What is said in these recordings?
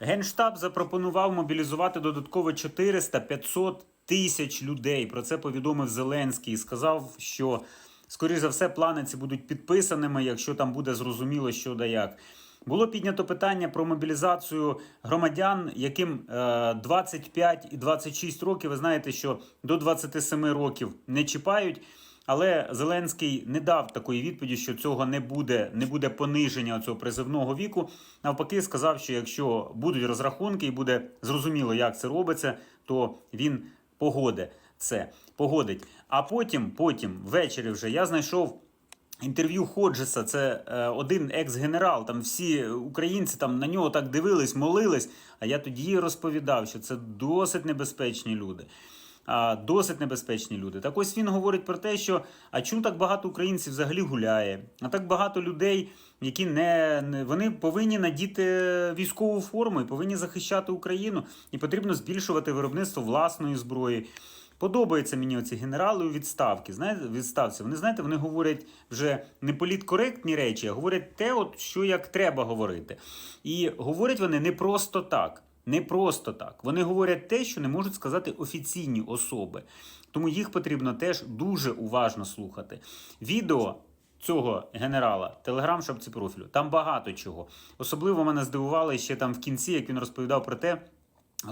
Генштаб запропонував мобілізувати додатково 400-500 тисяч людей. Про це повідомив Зеленський і сказав, що скоріш за все плани ці будуть підписаними, якщо там буде зрозуміло, що да як. Було піднято питання про мобілізацію громадян, яким е, 25 і 26 років. Ви знаєте, що до 27 років не чіпають. Але Зеленський не дав такої відповіді, що цього не буде, не буде пониження цього призивного віку. Навпаки, сказав, що якщо будуть розрахунки і буде зрозуміло, як це робиться, то він погодить це. Погодить. А потім, потім, ввечері вже я знайшов. Інтерв'ю Ходжеса, це е, один екс-генерал. Там всі українці там на нього так дивились, молились. А я тоді розповідав, що це досить небезпечні люди. Досить небезпечні люди. Так ось він говорить про те, що а чому так багато українців взагалі гуляє? А так багато людей, які не, вони повинні надіти військову форму і повинні захищати Україну, і потрібно збільшувати виробництво власної зброї. Подобаються мені оці генерали у відставки. Знаєте, відставці. Вони знаєте, вони говорять вже не політкоректні речі, а говорять те, от що як треба говорити. І говорять вони не просто так. Не просто так. Вони говорять те, що не можуть сказати офіційні особи. Тому їх потрібно теж дуже уважно слухати. Відео цього генерала, телеграм шапці профілю, там багато чого. Особливо мене здивувало ще там в кінці, як він розповідав про те.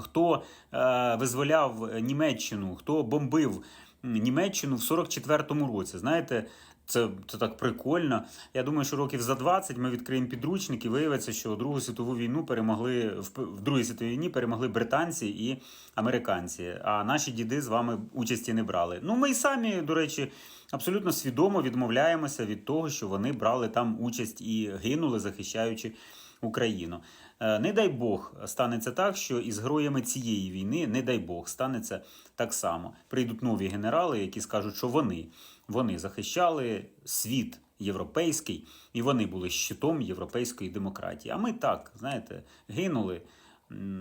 Хто е, визволяв Німеччину, хто бомбив Німеччину в 44-му році? Знаєте, це, це так прикольно. Я думаю, що років за 20 ми відкриємо підручник і виявиться, що Другу світову війну перемогли в, Другій світовій війні перемогли британці і американці. А наші діди з вами участі не брали. Ну, ми й самі, до речі, абсолютно свідомо відмовляємося від того, що вони брали там участь і гинули, захищаючи. Україну. Е, Не дай Бог станеться так, що із героями цієї війни, не дай Бог, станеться так само. Прийдуть нові генерали, які скажуть, що вони, вони захищали світ європейський, і вони були щитом європейської демократії. А ми так, знаєте, гинули,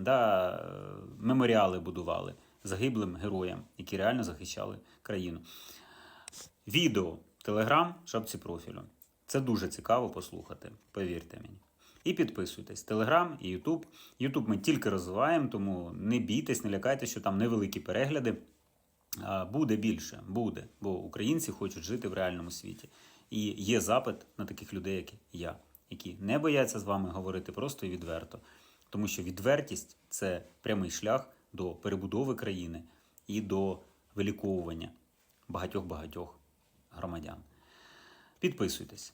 да, меморіали будували загиблим героям, які реально захищали країну. Відео, телеграм, шапці профілю. Це дуже цікаво послухати, повірте мені. І підписуйтесь. Телеграм і Ютуб. Ютуб ми тільки розвиваємо, тому не бійтесь, не лякайте, що там невеликі перегляди. Буде більше, буде, бо українці хочуть жити в реальному світі. І є запит на таких людей, як я, які не бояться з вами говорити просто і відверто. Тому що відвертість це прямий шлях до перебудови країни і до виліковування багатьох-багатьох громадян. Підписуйтесь.